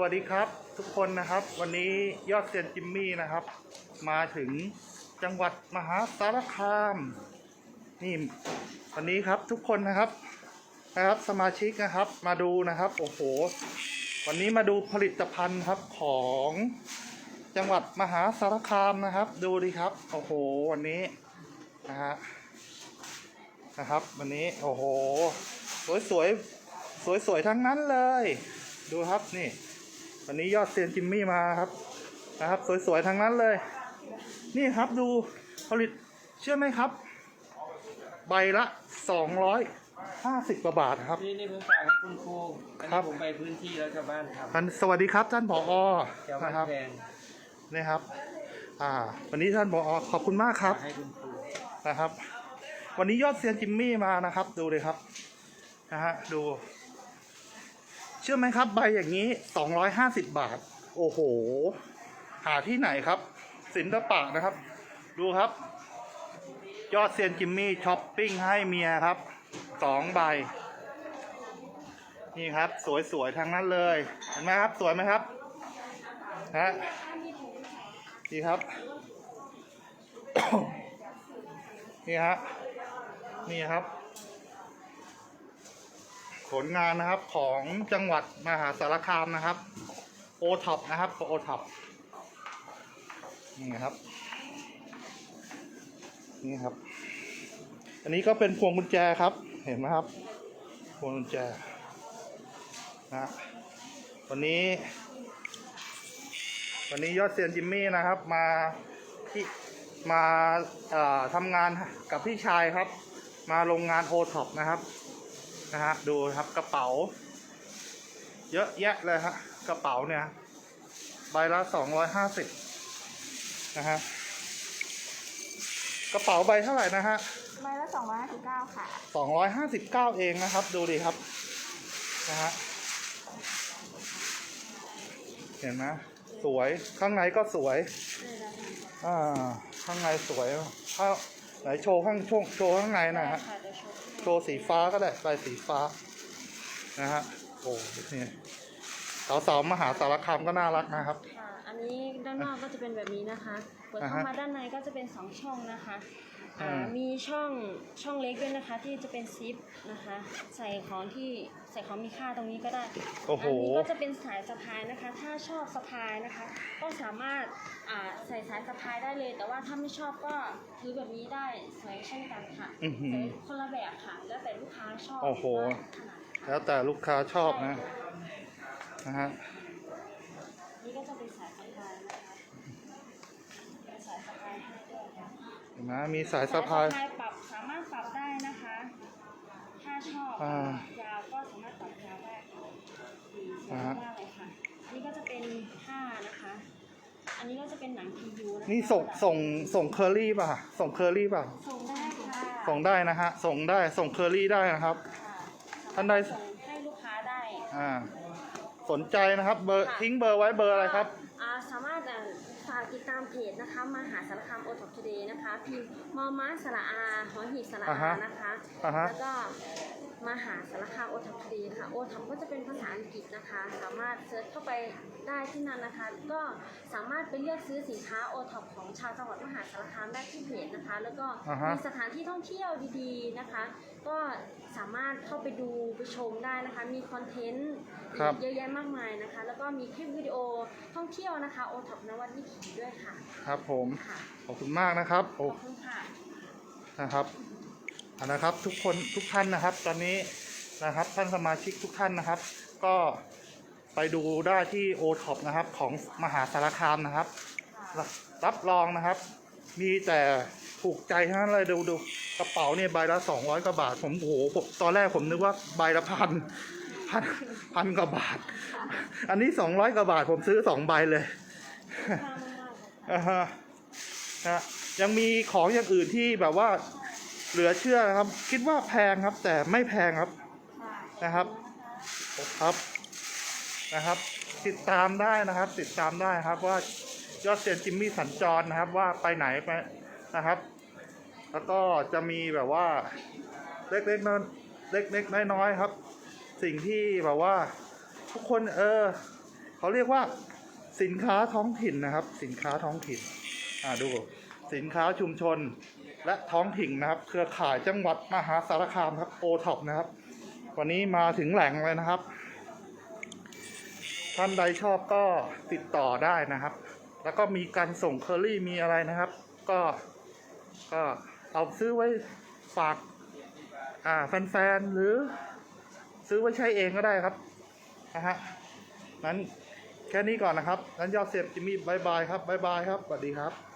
วัสดีครับทุกคนนะครับ วันนี้ยอดเซียนจิมมี่นะครับ มาถึงจังหวัดมหาสารคามนี่วันนี้ครับทุกคนนะครับนะครับสมาชิกนะครับมาดูนะครับโอ้โห วันนี้มาดูผลิตภัณฑ์ครับของจังหวัดมหาสารคามนะครับ ดูดิครับโอ้โหวันนี้นะฮะนะครับ วันนี้โอ้โหสวยสวยสวยสวยๆทั้งนั้นเลย ดูครับนี่ วันนี้ยอดเซียนจิมมี่มาครับนะครับ สวยๆทั้งนั้นเลย นี่ครับดูผลิตเชื่อไหมครับ ใบละ250กว่าบาทครับ นี่นี่ผมฝากให้คุณครูอันครันี้บ ผมไปพื้นที่แล้วชาวบ้านทท่านสวัสดีครับท่านผอำชาวบ้านะนครับแพงนี่ครับ อ่า วันนี้ท่านผอขอบคุณมากครับฝากให้คุณครูนะครับ วันนี้ยอดเซียนจิมมี่มานะครับ ดูเลยครับนะฮะดู เชื่อไหมครับ ใบอย่างนี้250บบาท โอ้โห หาที่ไหนครับ ศิลปะนะครับ ดูครับ ยอดเซียนจิมมี่ช้อปปิ้งให้เมียครับสองใบ นี่ครับ สวยๆทั้งนั้นเลย เห็นไหมครับ สวยไหมครับฮะนี่ครับ นี่ฮะนี่ครับ ผลงานนะครับของจังหวัดมหาสารคามนะครับโอท็อปนะครับโอท็อปนี่ครับ นี่ครับ อันนี้ก็เป็นพวงกุญแจครับ เห็นไหมครับ พวงกุญแจนะวันนี้ วันนี้ยอดเซียนจิมมี่นะครับ มาที่มาทำงานกับพี่ชายครับ มาโรงงานโอท็อปนะครับ นะฮะดูครับกระเป๋า เยอะแยะเลยฮะกระเป๋าเนี่ยใบละสองร้อยห้าสิบนะฮะกระเป๋าใบเท่าไหร่นะฮะใบละ259ค่ะสองร้อยห้าสิบเก้าเองนะครับ ดูดิครับนะฮะเห็นไหมสวยข้างในก็สวย อ่า ข้างในสวยถ้าไหนโชว์ข้างโชว์โชว์ข้างในหนะฮะค่ะเดี๋ยว โชว์สีฟ้าก็ได้ลายสีฟ้านะฮะโอ้นี่ สาวๆมหาสารคามก็น่ารักนะครับ ค่ะอันนี้ด้านนอกก็จะเป็นแบบนี้นะคะเปิดอ่าเข้าฮะมาด้านในก็จะเป็น2ช่องนะคะอ่าอืม มีช่องช่องเล็กด้วยนะคะ ที่จะเป็นซิปนะคะ ใส่ของที่ใส่ของมีค่าตรงนี้ก็ได้ โอ้โหนนี้ก็จะเป็นสายสะพายนะคะ ถ้าชอบสะพายนะคะ ก็สามารถอ่าใส่สายสะพายได้เลย แต่ว่าถ้าไม่ชอบก็ถือแบบนี้ได้สวยเช่นกันค่ะอื้อหือสวยคนละแบบค่ะ แล้วแต่ลูกค้าชอบโอ้โห ว่าขนาดค่ะแล้วแต่ลูกค้าชอบนะ นะฮะนี่ก็จะเป็นสายสะพายนะคะเป็นสายสะพายให้ด้วยค่ะเห็นไหมมีสายสะพายสายปรับสามารถปรับได้นะคะ ถ้าชอบอ่ายาวก็สามารถปรับยาวได้ค่ะดีสวยอ่าฮะมากเลยค่ะอันนี้ก็จะเป็นผ้านะคะ อันนี้ก็จะเป็นหนัง PU นะคะนี่ส่งส่งส่งเคอรี่ป่ะ ส่งเคอรี่ป่ะ ส่งได้ค่ะส่งได้นะฮะ ส่งได้ส่งเคอรี่ได้นะครับค่ะท่านใดส่งให้ลูกค้าได้อ่า สนใจนะครับ เบอร์ทิ้งเบอร์ไว้เบอร์อะไรครับ อ่าสามารถอ่าฝากติดตามเพจนะคะมหาสารคามโอท็อปทูเดย์นะคะพิมพ์มอม้าสระอาหอหีบสระอ่าอาฮะนะคะ อ่าฮะ แล้วก็ มหาสารคามโอท็อปทูเดย์ค่ะโอท็อปก็จะเป็นภาษาอังกฤษนะคะ สามารถเซิร์ชเข้าไปได้ที่นั่นนะคะ ก็สามารถไปเลือกซื้อสินค้าโอท็อปของชาวจังหวัดมหาสารคามได้ที่เพจนะคะ แล้วก็อ่าฮะ มีสถานที่ท่องเที่ยวดีๆนะคะ ก็สามารถเข้าไปดูไปชมได้นะคะ มีคอนเทนต์ครับ เยอะแยะมากมายนะคะ แล้วก็มีคลิปวิดีโอท่องเที่ยวนะคะโอท็อปนวัดวิถีด้วยค่ะครับผม ค่ะขอบคุณมากนะครับขโอ้อบคุณค่ะ นะครับเอา นะครับทุกคนทุกท่านนะครับ ตอนนี้นะครับท่านสมาชิกทุกท่านนะครับ ก็ไปดูได้ที่โอท็อปนะครับของมหาสารคามนะครับ รับรับรองนะครับ มีแต่ถูกใจทั้งนั้นเลยดูดูกระเป๋าเนี่ยใบละสองร้อยกว่าบาท ผมโอ้โหผมตอนแรกผมนึกว่าใบละพันพันพันกว่าบาท อันนี้สองร้อยกว่าบาทผมซื้อสองใบเลยอ่าฮะนะยังมีของอย่างอื่นที่แบบว่า เหลือเชื่อนะครับ คิดว่าแพงครับ แต่ไม่แพงครับนะครับครับนะครับ ติดตามได้นะครับ ติดตามได้ครับ ว่ายอดเซียนจิมมี่สัญจรนะครับ ว่าไปไหนไปนะครับ แล้วก็จะมีแบบว่า เล็กๆน้อยเล็กๆน้อยๆครับ สิ่งที่แบบว่า ทุกคนเออเขเขาเรียกว่าสินค้าท้องถิ่นนะครับ สินค้าท้องถิ่น อ่าดู สินค้าชุมชน และท้องถิ่นนะครับ เครือข่ายจังหวัดมหาสารคามครับโอท็อปนะครับ วันนี้มาถึงแหล่งเลยนะครับ ท่านใดชอบก็ติดต่อได้นะครับ แล้วก็มีการส่งเคอรี่มีอะไรนะครับ ก็ก็เอาซื้อไว้ฝากอ่าแฟนๆหรือซื้อไว้ใช้เองก็ได้ครับนะฮะนั้นแค่นี้ก่อนนะครับนั้นยอดเสียบจิมมี่บายบายครับบายบายครับสวัสดีครับ